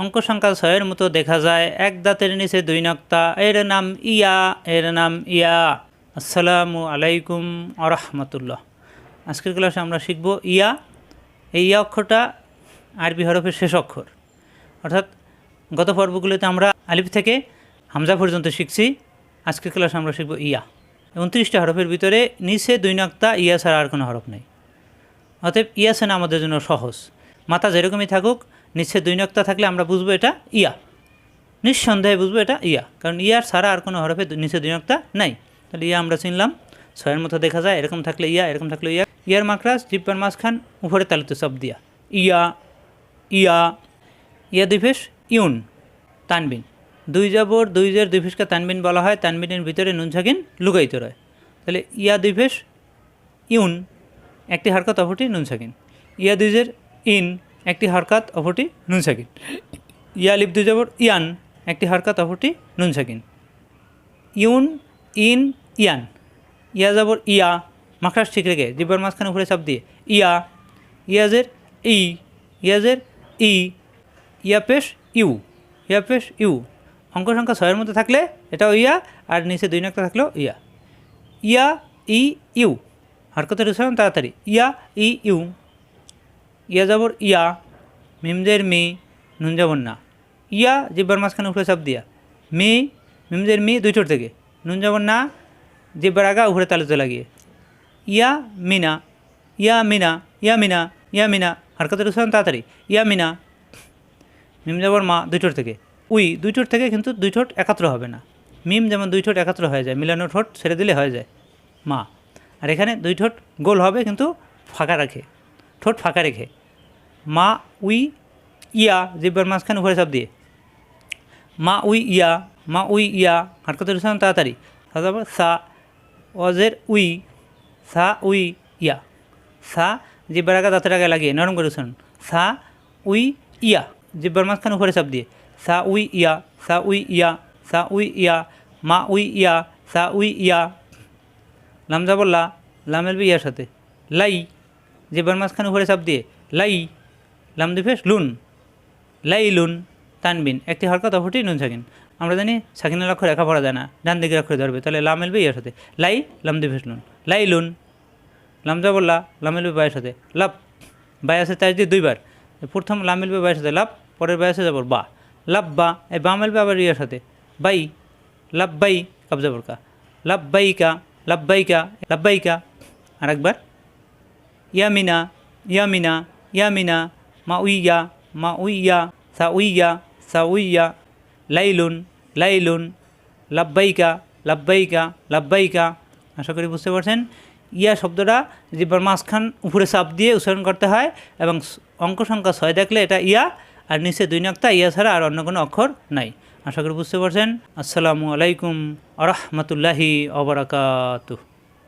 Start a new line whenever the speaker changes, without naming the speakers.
অঙ্ক সংখ্যা ছয়ের মতো দেখা যায়। এক দাঁতের নিচে দুই নক্তা, এর নাম ইয়া, এর নাম ইয়া। আসসালামু আলাইকুম আরহামতুল্লাহ। আজকের ক্লাসে আমরা শিখব ইয়া। এই ইয়া অক্ষরটা আরবি হরফের শেষ অক্ষর। অর্থাৎ গত পর্বগুলোতে আমরা আলিফ থেকে হামজা পর্যন্ত শিখছি। আজকের ক্লাসে আমরা শিখব ইয়া। উনত্রিশটা হরফের ভিতরে নিচে দুই নক্তা, ইয়া ছাড়া আর কোনো হরফ নেই। অতএব ইয়া সেনা আমাদের জন্য সহজ। মাথা যেরকমই থাকুক নিচে দুই নক্তা থাকলে আমরা বুঝব এটা ইয়া। নিঃসন্দেহে বুঝব এটা ইয়া। কারণ ইয়ার ছাড়া আর কোনো হরফে নিচে দুই নক্তা নাই। তাহলে ইয়া আমরা চিনলাম। ছয়ের মতো দেখা যায়, এরকম থাকলে ইয়া, এরকম থাকলে ইয়া। ইয়ার মাকরাজ জিব্বার মাঝখান, উপরে তালিত সব দিয়া। ইয়া ইয়া ইয়া দুইফেস ইউন, তানবিন। দুই জাবর, দুই জের, দুই ফেসকে তানবিন বলা হয়। তানবিনের ভিতরে নুন ছাকিন লুকাইতে রয়। তাহলে ইয়া দুই ফেস, ইউন। একটি হারকাত অপরটি নুন সাকিন ইয়া দুইজের ইন একটি হারকাত, অপরটি নুন সাকিন ইয়া লিপ দুই যাবর ইয়ান, একটি হারকাত, অপরটি নুন সাকিন ইউন, ইন, ইয়ান। ইয়া যাবর ইয়া মাখরাস ঠিক রেখে, জিব্বার মাঝখানে উপরে চাপ দিয়ে, ইয়া, ইয়াজের, ই ইয়াজের, ই, ইয়া পেশ, ইউ, ইয়া পেশ, ইউ। অঙ্ক সংখ্যা ছয়ের মধ্যে থাকলে এটাও ইয়া, আর নিচে দুই নক্তা থাকলেও ইয়া। ইয়া, ই, ইউ। হরকতের উচ্চারণ তাড়াতাড়ি। ইয়া, ই, ইউ। ইয়া যাবর ইয়া মিমজের মি, নুন যাবর না। ইয়া জিব্বার মাঝখানে উপরে চাপ দিয়া। মি মিমজের মি দুই ঠোঁট থেকে। নুন যাবর না, জিব্বার আগা উপরে তালুতে লাগিয়ে। ইয়া মিনা ইয়া মিনা ইয়া মিনা ইয়া মিনা, হরকতের উচ্চারণ তাড়াতাড়ি। ইয়া মিনা, মিম যাবর মা দুই ঠোঁট থেকে। উই দুই ঠোঁট থেকে কিন্তু দুই ঠোঁট একাত্র হবে না। মিম যেমন দুই ঠোঁট একাত্র হয়ে যায়, মিলানো ঠোঁট ছেড়ে দিলে হয়ে যায়। মা, আর এখানে দুই ঠোঁট গোল হবে কিন্তু ফাঁকা রাখে। ঠোঁট ফাঁকা রেখে। মা উই ইয়া, জিব্বার মাঝখানে উপরে চাপ দিয়ে। মা উই ইয়া, মা উই ইয়া হারকতের উচ্চারণ তাড়াতাড়ি। তারপর সা, অজের উই, সা উই ইয়া। সা, জিব্বার আগা দাঁতের আগে লাগিয়ে, নরম করে উচ্চারণ সা উই ইয়া, জিব্বার মাঝখানে উপরে চাপ দিয়ে। সা উই ইয়া, সা উই ইয়া, সা উই ইয়া, মা উই ইয়া, সা উই ইয়া। লাম যাব লা লাম এলবি ইয়ার সাথে। লাই, জিব্বার মাঝখানে উপরে চাপ দিয়ে। লাই লাম লুন লাই লুন। তানবিন, একটি হরকত অপরটি নুন সাকিন। আমরা জানি সাকিনের লক্ষ্য একা পড়া যায় না, ডান দিকের অক্ষরে ধরবে, তাহলে লাম এলবি ইয়ার সাথে। লাই, লাম লুন লাই লুন। লাম যাব লা, লাম এলবি বায়ের সাথে। লাভ বাই আছে তাই দিয়ে দুইবার। প্রথম লাম এলবি বায়ের সাথে লাভ পরের বাই আছে যাবর বা। লাভ বা এই বাম এলবি আবার ইয়ার সাথে। বাই লাভ বাই কবজা বরকা লাভ বাইকা লাভ বাইকা লাভ বাইকা আরেকবার। ইয়ামিনা ইয়ামিনা ইয়ামিনা মা উইয়া মা উইয়া সা উইয়া সা উইয়া লাইলুন লাইলুন লাব্বাইকা লাব্বাইকা লাব্বাইকা আশা করি বুঝতে পারছেন? ইয়া শব্দটা জিব্বার মাঝখান উপরে চাপ দিয়ে উচ্চারণ করতে হয় এবং অঙ্ক সংখ্যা ছয় দেখলে এটা ইয়া আর নিচে দুই নক্তা ইয়া ছাড়া আর অন্য কোনো অক্ষর নাই। আশা করি বুঝতে পারছেন? আসসালামু আলাইকুম আরহামতুল্লাহি অবরাকাতুহ